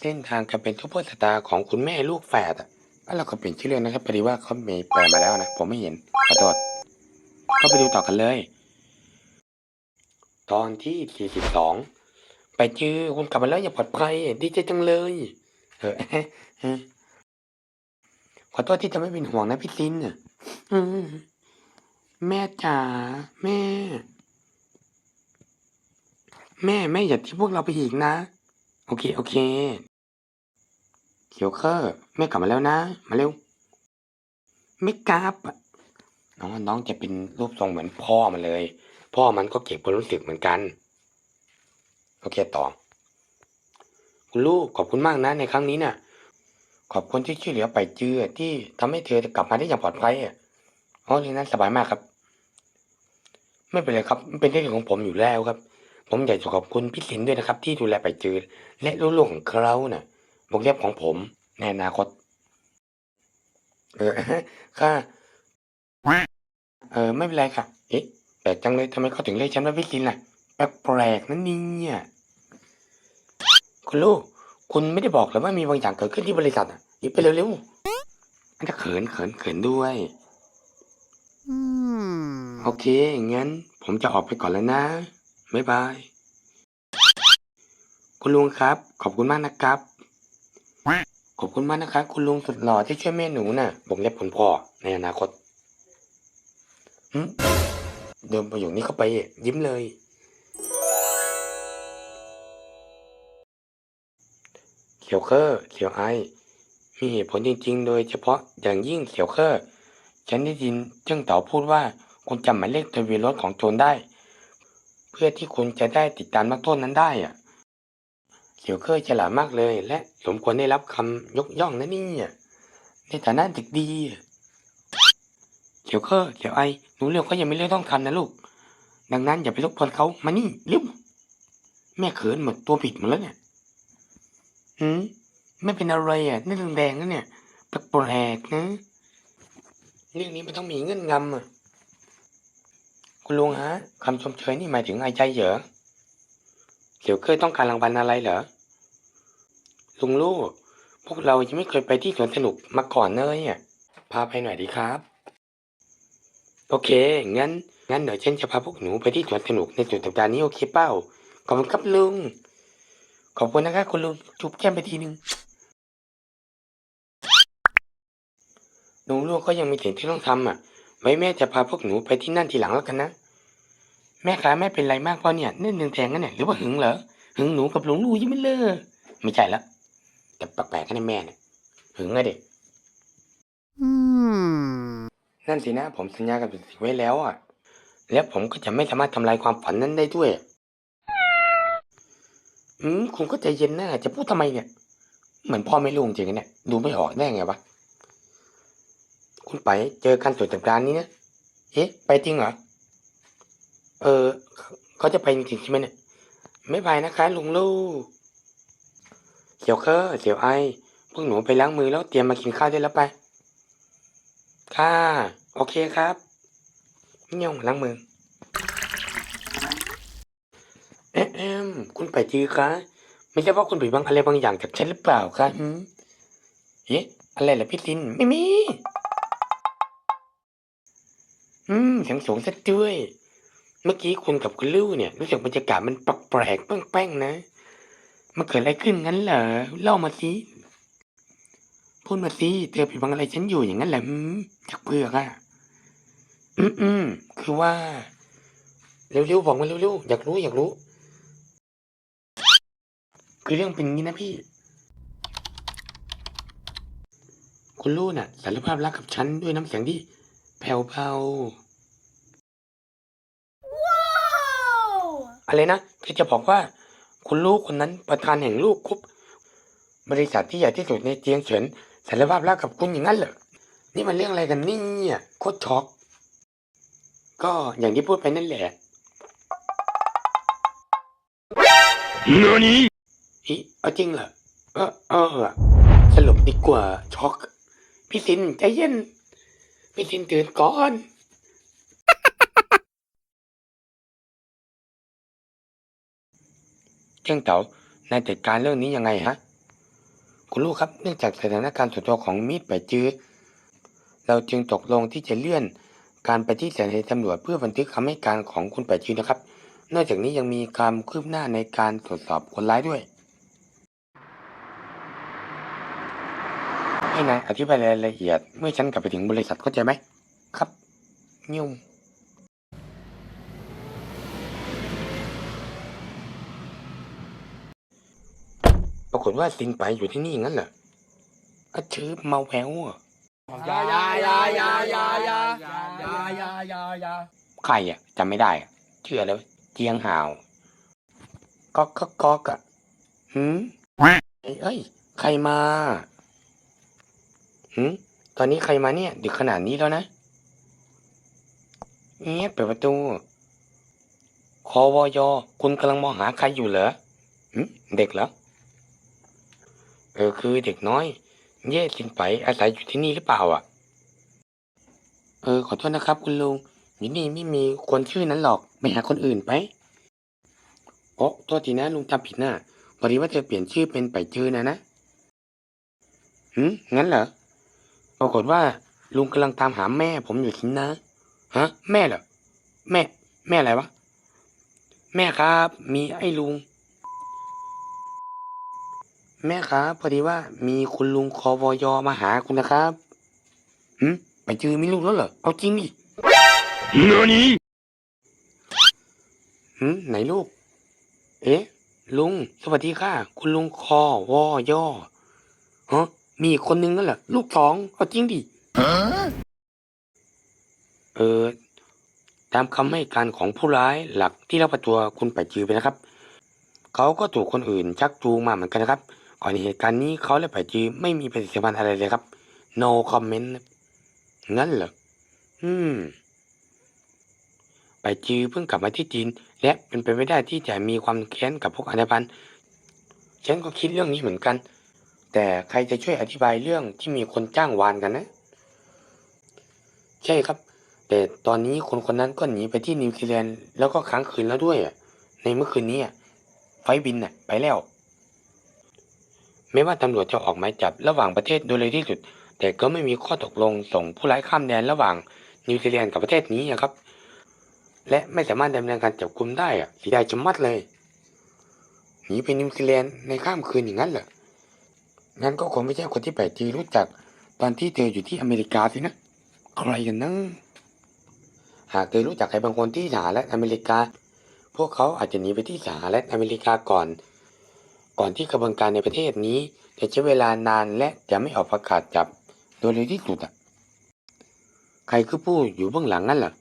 เส้นทางการเป็นซุปเปอร์สตาของคุณแม่ลูกแฝดอะเราก็เปลี่ยนชื่อเรื่องนะครับพอดีว่าเขามีแปลมาแล้วนะผมไม่เห็นขอโทษก็ไปดูต่อกันเลย ตอนที่ 42 ไปเจอคุณกลับมาแล้วอย่าปลอดภัยดีใจจังเลยเออขอโทษที่จะไม่เป็นห่วงนะพี่ซินน่ะอืมแม่จ๋าแม่ แม่แม่อย่าทิ้งพวกเราไปอีกนะ โอเค โอเค เขียวเคอร์แม่กลับมาแล้วนะ มาเร็ว ไม่กลับน้องน้องจะเป็นรูปทรงเหมือนพ่อมันเลย พ่อมันก็เก็บความรู้สึกเหมือนกัน โอเคต่อ คุณลูกขอบคุณมากนะในครั้งนี้น่ะ ขอบคุณที่ช่วยเหลือไปเจือที่ทำให้เธอกลับมาได้อย่างปลอดภัยอะอ๋อเรื่องนั้นสบายมากครับ ไม่เป็นไรครับมันเป็นเรื่องของผมอยู่แล้วครับ ผมอยากจะขอบคุณพี่สินด้วยนะครับ ที่ดูแลไปเจือและลูกๆของเขาน่ะ วงเล็บของผมในอนาคต เออค่ะเออ ไม่เป็นไรค่ะ เอ๊ะแปลกจังเลยทำไมเขาถึงเรียกฉันว่าพี่สินล่ะ แปลกๆนั่นเนี่ยคุณลูก คุณไม่ได้บอกเลยว่ามีบางอย่างเกิดขึ้นที่บริษัทอะหยิบไปเร็วๆมันจะเขินเขินเขินด้วยโอเค งั้น ผมจะออกไปก่อนแล้วนะบ๊ายบาย คุณลุงครับ ขอบคุณมากนะครับ ขอบคุณมากนะครับ คุณลุงสุดหล่อที่ช่วยแม่หนูน่ะผมเล็บผลพ่อในอนาคตเดิมประโยคนี้เข้าไป ยิ้มเลย เขียวเคอร์เขียวไอ มีเหตุผลจริง ๆ โดยเฉพาะอย่างยิ่งเขียวเคอร์ฉันได้ยินเจ้าเต๋าพูดว่าคุณจำหมายเลขทะเบียนรถของโจรได้ เพื่อที่คุณจะได้ติดตามนักโทษนั้นได้อะ เขียวเคอร์ฉลาดมากเลย และสมควรได้รับคำยกย่องนะเนี่ยในฐานะเด็กดี เขียวเคอเขียวไอหนูเรื่องเขายังไม่เรื่องต้องทำนะลูก ดังนั้นอย่าไปรบกวนเขามานี่เร็วแม่เขินหมดตัวผิดหมดแล้วเนี่ยหืมไม่เป็นอะไรอะนี่เรื่องแดงนะเนี่ยแปลกๆนะเรื่องนี้มันต้องมีเงื่อนงำอะคุณลุงฮะคำชมเชยนี่หมายถึงอะไรใจเหรอ เขียวเคยต้องการรางวัลอะไรเหรอ ลุงลูก พวกเรายังไม่เคยไปที่สวนสนุกมาก่อนเลยอะพาไปหน่อยดีครับ โอเค งั้น งั้นเดี๋ยวฉันจะพาพวกหนูไปที่สวนสนุกในสุดสัปดาห์นี้โอเคเป้า ขอบคุณครับลุง ขอบคุณนะครับคุณลุงจุบแก้มไปทีหนึ่งหนูลูกก็ยังมีสิ่งที่ต้องทำอะ ไว้แม่จะพาพวกหนูไปที่นั่นทีหลังแล้วกันนะ แม่คะแม่เป็นไรมากเพราะเนี่ยนึ่งหนึ่งแทงกันเนี่ยหรือว่าหึงเหรอหึงหนูกับหลวงลูกยังไม่เลิกไม่ใช่ละแต่แปลกๆกันนะแม่เนี่ยหึงอะเด็กนั่นสินะผมสัญญากับสิ่งไว้แล้วอะ แล้วผมก็จะไม่สามารถทำลายความฝันนั้นได้ด้วย อืมคุณก็ใจเย็นนะจะพูดทำไมเนี่ย เหมือนพ่อไม่รู้จริงๆเนี่ย ดูไม่ออกได้ไงวะ คุณไปเจอกันสุดสัปดาห์นี้นะเอ๊ะ ไปจริงเหรอ เออเขาจะไปจริงๆใช่ไหมเนี่ย ไม่ไปนะคะลุงลูกเขียวเคอเขียวไอพวกหนูไปล้างมือแล้วเตรียมมากินข้าวได้แล้วไป ค่ะ โอเคครับเงี้ยวล้างมือเอ๊ะคุณไปจือคะไม่ใช่ว่าคุณไปบังอะไรบางอย่างจากฉันหรือเปล่าคะเอ๊ะอะไรล่ะพี่ตินไม่มี อืมเสียงสูงซะด้วย เมื่อกี้คุณกับคุณลู่เนี่ยรู้สึกบรรยากาศมันแปลกๆแป้งๆนะ มันเกิดอะไรขึ้นงั้นเหรอเล่ามาสิพูดมาสิเธอไปบังอะไรฉันอยู่อย่างนั้นแหละอยากเบื่ออะอืมอืมคือว่าเร็วๆบอกมาเร็วๆอยากรู้อยากรู้ คือเรื่องเป็นงี้นะพี่ คุณลู่น่ะสารภาพรักกับฉันด้วยน้ำเสียงที่แผ่วเบา อะไรนะคือจะบอกว่า คุณลูกคนนั้นประธานแห่งลูกคุบบริษัทที่ใหญ่ที่สุดในเจียงเฉินสารภาพรักกับคุณอย่างนั้นเหรอ นี่มันเรื่องอะไรกันเนี่ยโคตรช็อก ก็อย่างที่พูดไปนั่นแหละ何อีเอาจริงเหรอ เออเออสรุปดีกว่าช็อก พี่สินใจเย็น พี่สินตื่นก่อน เจ้งเต๋านายจัดการเรื่องนี้ยังไงฮะ คุณลูกครับเนื่องจากสถานการณ์ส่วนตัวของมิตรไปจื้อเราจึงตกลงที่จะเลื่อนการไปที่สถานีตำรวจเพื่อบันทึกคำให้การของคุณไปจื้อนะครับ นอกจากนี้ยังมีความคืบหน้าในการตรวจสอบคนร้ายด้วย ให้นายอธิบายรายละเอียด เมื่อฉันกลับไปถึงบริษัทเข้าใจไหมครับยุ่ง ปรากฏว่าซิงไปอยู่ที่นี่งั้นเหรออาชื่อเมาแววอะอย่าอย่าอย่าอย่าอย่าอย่าอย่าอย่าอย่าอย่าใครอะจำไม่ได้อะชื่ออะไรวะเจียงหาวก๊อกก๊อกก๊อกอะหืมเอ้ยเอ้ย ใครมาหืมตอนนี้ใครมาเนี่ย ดึกขนาดนี้แล้วนะเงียบเปิดประตูคอวอยคุณกำลังมองหาใครอยู่เหรอหืมเด็กเหรอเออคือเด็กน้อย เย่สินไปอาศัยอยู่ที่นี่หรือเปล่าอะ เออขอโทษนะครับ คุณลุงอยู่นี่ไม่มีคนชื่อนั้นหรอกไปหาคนอื่นไปโอ้ตัวทีนะลุงจำผิดน่ะพอดีว่าเธอเปลี่ยนชื่อเป็นไปชื่อนะนะหืมงั้นเหรอปรากฏว่า ลุงกำลังตามหาแม่ ผมอยู่ที่นะ ฮะ แม่เหรอ แม่ แม่อะไรวะ แม่ครับ มีไอ้ลุง แม่ครับพอดีว่ามีคุณลุงคอวอยมาหาคุณนะครับหืมไปเจอมีลูกแล้วเหรอ เอาจริงดิ何หืมไหนลูก เอ๊ะ ลุง สวัสดีค่ะ คุณลุงคอวอย่อฮะมีอีกคนนึงนั่นเหรอลูกสองเอาจริงดิเออ ตามคำให้การของผู้ร้ายหลักที่รับประตัวคุณไปจือไปนะครับ เขาก็ถูกคนอื่นชักจูงมาเหมือนกันนะครับ ก่อนเหตุการณ์นี้เขาและไปจือไม่มีปฏิสัมพันธ์อะไรเลยครับ no comment นะงั้นเหรออืมไปจือเพิ่งกลับมาที่จีน และเป็นไปไม่ได้ที่จะมีความแค้นกับพวกอันธพันธ์ฉันก็คิดเรื่องนี้เหมือนกัน แต่ใครจะช่วยอธิบายเรื่องที่มีคนจ้างวานกันนะ ใช่ครับ แต่ตอนนี้คนคนนั้นก็หนีไปที่นิวซีแลนด์แล้วก็ค้างคืนแล้วด้วยในเมื่อคืนนี้ไฟบินน่ะ ไปแล้ว ไม่ว่าตำรวจจะออกหมายจับระหว่างประเทศโดยเร็วที่สุด แต่ก็ไม่มีข้อตกลงส่งผู้ร้ายข้ามแดนระหว่างนิวซีแลนด์กับประเทศนี้อะครับ และไม่สามารถดำเนินการจับกุมได้อะสียดายจมัดเลยหนีไปนิวซีแลนด์ในข้ามคืนอย่างนั้นเหรองั้นก็คงไม่ใช่คนที่แปลกจีรู้จักตอนที่เธออยู่ที่อเมริกาสินะใครกันนะหากเธอรู้จักใครบางคนที่สหรัฐอเมริกา พวกเขาอาจจะหนีไปที่สหรัฐอเมริกาก่อน ก่อนที่กระบวนการในประเทศนี้ จะใช้เวลานานและจะไม่ออกประกาศจับโดยเร็วที่สุดอะใครคือผู้อยู่เบื้องหลังนั่นเหรอ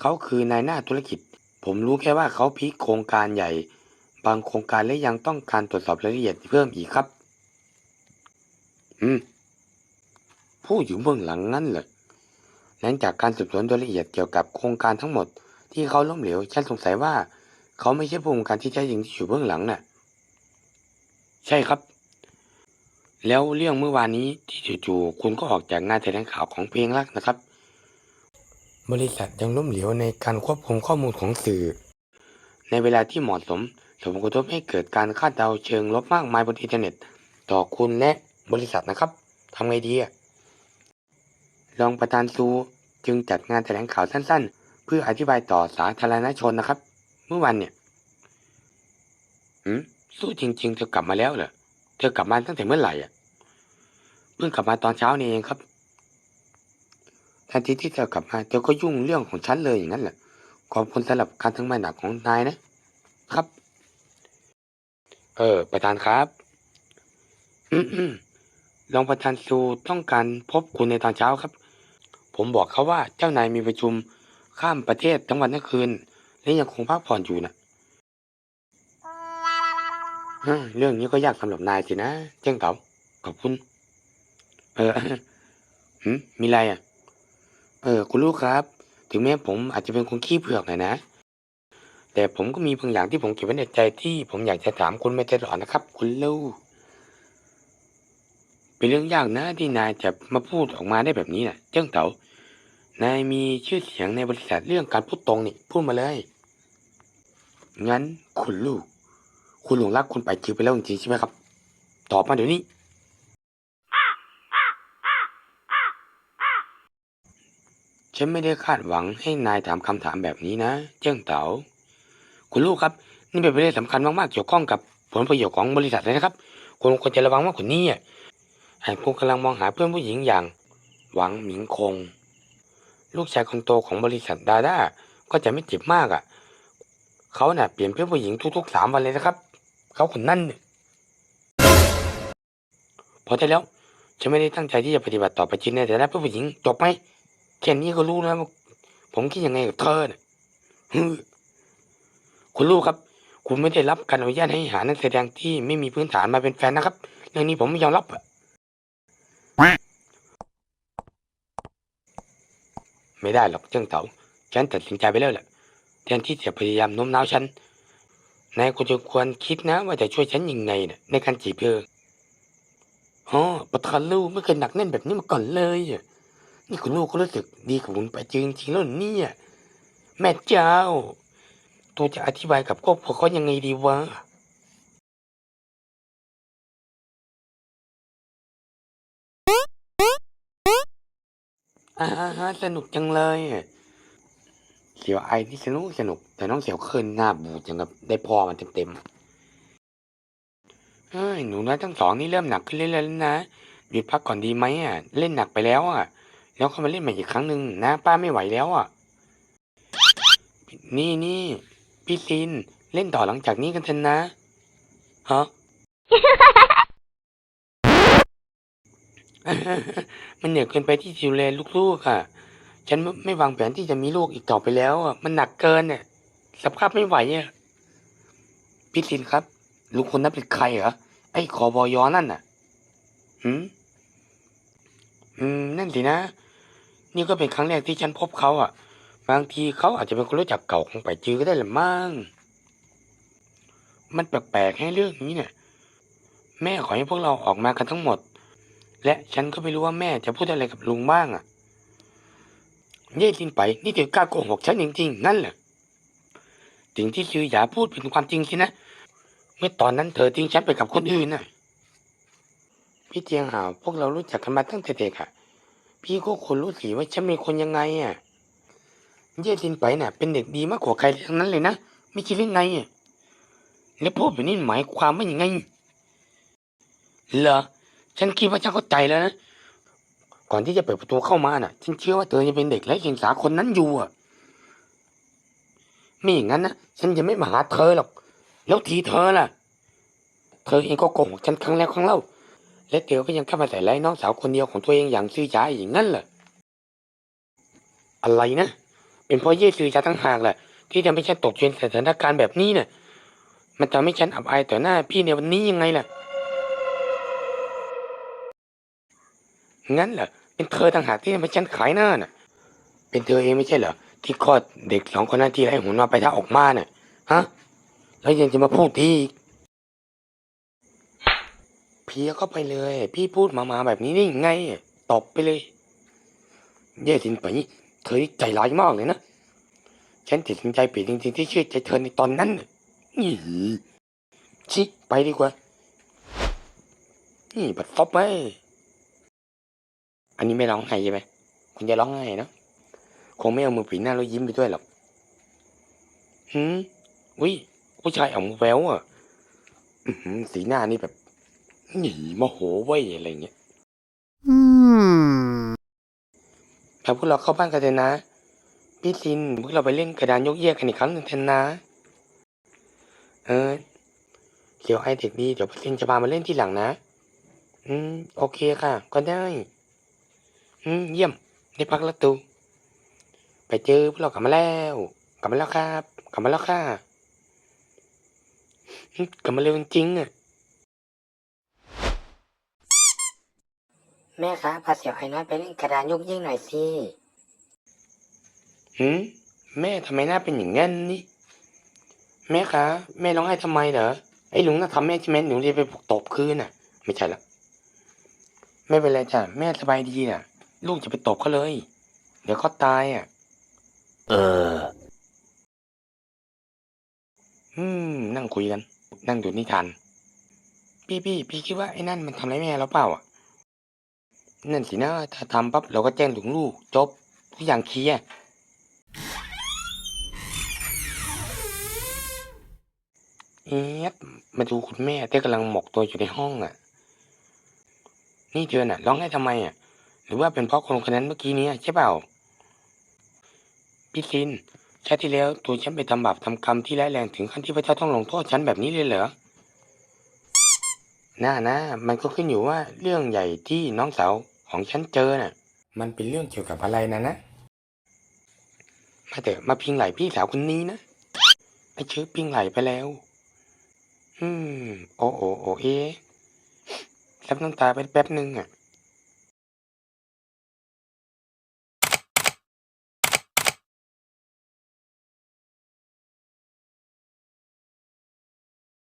เขาคือนายหน้าธุรกิจ ผมรู้แค่ว่าเขาพิกโครงการใหญ่ บางโครงการและยังต้องการตรวจสอบรายละเอียดเพิ่มอีกครับ อืม ผู้อยู่เบื้องหลังนั่นเหรอหลังจากการสืบสวนโดยละเอียดเกี่ยวกับโครงการทั้งหมด ที่เขาล้มเหลวฉันสงสัยว่า เขาไม่ใช่ผู้กำกับที่แท้จริงที่อยู่เบื้องหลังน่ะ ใช่ครับ แล้วเรื่องเมื่อวานนี้ที่จู่ๆคุณก็ออกจากงานแถลงข่าวของเพลงรักนะครับ บริษัทยังล้มเหลวในการควบคุมข้อมูลของสื่อ ในเวลาที่เหมาะสมสมกระทบให้เกิดการคาดเดาเชิงลบมากมายบนอินเทอร์เน็ต ต่อคุณและบริษัทนะครับทำไงดีอะรองประธานซูจึงจัดงานแถลงข่าวสั้น ๆ เพื่ออธิบายต่อสาธารณชนนะครับ เมื่อวันเนี่ยหืม สู้จริง ๆ เธอกลับมาแล้วเหรอ เธอกลับมาตั้งแต่เมื่อไหร่อะ เพิ่งกลับมาตอนเช้านี่เองครับ ทันทีที่เธอกลับมา เธอก็ยุ่งเรื่องของฉันเลยอย่างนั้นแหละ ขอบคุณสำหรับการทำงาหนักของนายนะ ครับ เออ ประธานครับอืมอืมรองประธานซูต้องการพบคุณในตอนเช้าครับ ผมบอกเขาว่าเจ้านายมีประชุมข้ามประเทศทั้งวันทั้งคืน และยังคงพักผ่อนอยู่นะฮะ เรื่องนี้ก็ยากสำหรับนายสินะเจ้าเต๋าขอบคุณ เออหืมมีอะไรอะ เออ คุณลูกครับ ถึงแม้ผมอาจจะเป็นคนขี้เผือกหน่อยนะ แต่ผมก็มีบางอย่างที่ผมเก็บไว้ในใจที่ผมอยากจะถามคุณไม่ตลอดนะครับ คุณลูกเป็นเรื่องยากนะที่นายจะมาพูดออกมาได้แบบนี้นะเจ้าเต๋านายมีชื่อเสียงในบริษัทเรื่องการพูดตรงนี่พูดมาเลย งั้นคุณลูก คุณหลงรักคุณไปจือไปแล้วจริงๆใช่ไหมครับ ตอบมาเดี๋ยวนี้ ฉันไม่ได้คาดหวังให้นายถามคำถามแบบนี้นะ เจ้งเต๋าคุณลูกครับ นี่เป็นประเด็นสำคัญมากๆเกี่ยวข้องกับผลประโยชน์ของบริษัทเลยนะครับคุณควรจะระวังมากกว่านี้อะหากคุณกำลังมองหาเพื่อนผู้หญิงอย่าง หวังหมิงคง ลูกชายคนโตของบริษัทดาด้าก็จะไม่เจ็บมากอะ เขาน่ะเปลี่ยนเพื่อนผู้หญิงทุกๆสามวันเลยนะครับ เขาคนนั่นเนี่ยพอได้แล้วฉันไม่ได้ตั้งใจที่จะปฏิบัติต่อไปจริงในแต่ละเพื่อนผู้หญิงจบไหมแค่นี้ก็รู้แล้วว่าผมคิดยังไงกับเธอน่ะฮึคุณลูกครับ คุณไม่ได้รับการอนุญาตให้หานักแสดงที่ไม่มีพื้นฐานมาเป็นแฟนนะครับ เรื่องนี้ผมไม่ยอมรับอะไม่ได้หรอกเจ้าเต๋าฉันตัดสินใจไปแล้วแหละแทนที่จะพยายามโน้มน้าวฉัน นายควรจะควรคิดนะ ว่าจะช่วยฉันยังไงนะในการจีบเธออ๋อประธานลูกไม่เคยหนักแน่นแบบนี้มาก่อนเลย นี่คุณลูกก็รู้สึกดีกับคุณไปจริงๆแล้วเนี่ยแม่เจ้า ตัวจะอธิบายกับครอบครัวเขายังไงดีวะอ่าฮะสนุกจังเลย เขียวไอที่สนุกสนุก แต่น้องเขียวเคินหน้าบูดจังกับได้พอมันเต็มๆเฮ้ยหนูน้อยทั้งสองนี่เริ่มหนักขึ้นเรื่อยๆแล้วนะหยุดพักก่อนดีไหมอะ เล่นหนักไปแล้วอะ แล้วก็มาเล่นใหม่อีกครั้งหนึ่งนะป้าไม่ไหวแล้วอะ นี่นี่พี่ซินเล่นต่อหลังจากนี้กันเถอะนะฮะมันเหนื่อยเกินไปที่จะดูแลลูกๆอะ ฉันไม่วางแผนที่จะมีลูกอีกต่อไปแล้วอะมันหนักเกินเนี่ยสภาพไม่ไหวอะพี่ซินครับลูกคนนั้นเป็นใครเหรอไอ้ขอบอยอนั่นน่ะหืมอืมนั่นสินะ นี่ก็เป็นครั้งแรกที่ฉันพบเขาอะ บางทีเขาอาจจะเป็นคนรู้จักเก่าของไปจื้อก็ได้แหละมั้งมันแปลกๆให้เรื่องนี้เนี่ย แม่ขอให้พวกเราออกมากันทั้งหมด และฉันก็ไม่รู้ว่าแม่จะพูดอะไรกับลุงบ้างอะ เย่จินไปนี่เธอกล้าโกหกฉันจริงๆนั่นแหละสิ่งที่ชื่อหยาพูดเป็นความจริงสินะ เมื่อตอนนั้นเธอทิ้งฉันไปกับคนอื่นน่ะพี่เจียงหาวพวกเรารู้จักกันมาตั้งแต่เด็กอะพี่ก็ควรรู้สิว่าฉันเป็นคนยังไงอะเย่จินไปน่ะ เป็นเด็กดีมากกว่าใครทั้งนั้นเลยนะไม่คิดเล่นไงอะแล้วพูดแบบนี้หมายความว่าอย่างไงเหรอฉันคิดว่าฉันเข้าใจแล้วนะ ก่อนที่จะเปิดประตูเข้ามาน่ะ ฉันเชื่อว่าเธอจะเป็นเด็กไร้เดียงสาคนนั้นอยู่อะไม่อย่างนั้นนะฉันจะไม่มาหาเธอหรอก แล้วทีเธอล่ะ เธอเองก็โกหกฉันครั้งแล้วครั้งเล่า และเธอก็ยังเข้ามาใส่ร้ายน้องสาวคนเดียวของตัวเองอย่างซื่อใจอย่างนั้นเหรออะไรนะ เป็นเพราะเย่ซื่อใจตั้งหากแหละที่ทำให้ฉันตกอยู่ในสถานการณ์แบบนี้น่ะ มันทำให้ฉันอับอายต่อหน้าพี่ในวันนี้ยังไงล่ะงั้นเหรอ เป็นเธอต่างหากที่ทำให้ฉันขายหน้าน่ะ เป็นเธอเองไม่ใช่เหรอที่คลอดเด็กสองคนนั้นที่ไร้หัวนอนไปท้าออกมาน่ะฮะแล้วยังจะมาพูดอีกเพียเข้าไปเลย พี่พูดมามาแบบนี้ได้ยังไงตอบไปเลย เย่สินไปเธอนี่ใจร้ายมากเลยนะฉันตัดสินใจผิดจริงๆที่เชื่อใจเธอในตอนนั้นนี่ชิไปดีกว่า นี่บัดฟอบไหม อันนี้ไม่ร้องไห้ใช่ไหมคุณจะร้องไห้เนอะคงไม่เอามือปีหน้าแล้วยิ้มไปด้วยหรอกหืมอุ้ยผู้ชายออกมาแววอะอื้อหือสีหน้านี่แบบหนีโมโหเว้ยอะไรเงี้ย Hmm. พาพวกเราเข้าบ้านกันเถอะนะ พี่ซินพวกเราไปเล่นกระดานยกเยกกันอีกครั้งหนึ่งเถอะนะ เออเดี๋ยวไอเด็กดีเดี๋ยวพี่ซินจะพามาเล่นที่หลังนะ อืม โอเคค่ะ ก็ได้ อืมเยี่ยม ได้พักแล้วตู ไปเจอพวกเรากลับมาแล้ว กลับมาแล้วครับ กลับมาแล้วค่ะอืมกลับมาเร็วจริงๆอะ แม่คะพาเสี่ยวไอ้น้อยไปเล่นกระดานยกยิ่งหน่อยสิหืมแม่ทำไมหน้าเป็นอย่างงั้นนี่ แม่คะแม่ร้องไห้ทำไมเหรอ ไอ้ลุงน่าทำแม่ใช่ไหมหนูเรียนไปปลุกตบคืนน่ะ ไม่ใช่ละไม่เป็นไรจ้ะแม่สบายดีน่ะ ลูกจะไปตบเขาเลย เดี๋ยวเขาตายอะ Uh. อืม นั่งคุยกัน นั่งดูนิทานพี่พี่พี่พี่คิดว่าไอ้นั่นมันทำอะไรแม่เราเปล่าอะ นั่นสินะ ถ้าทำปั๊บเราก็แจ้งถึงลูก จบ ทุกอย่างเคลียร์เอ๊ะมาดูคุณแม่ที่กำลังหมกตัวอยู่ในห้องอะ นี่เธอน่ะ ร้องไห้ทำไมอะห รือว่าเป็นเพราะคนคนนั้นเมื่อกี้นี้ใช่เปล่า พี่ซินชาติที่แล้วตัวฉันไปทำบาปทำกรรมที่ร้ายแรงถึงขั้นที่พระเจ้าต้องลงโทษฉันแบบนี้เลยเหรอน่านะ มันก็ขึ้นอยู่ว่าเรื่องใหญ่ที่น้องสาวของฉันเจอน่ะ มันเป็นเรื่องเกี่ยวกับอะไรนะนะ มาเถอะมาพิงไหลพี่สาวคนนี้นะไอเชื้อพิงไหลไปแล้ว อืม โอโอโอเอะรับน้ำตาไปแป๊บนึงอะ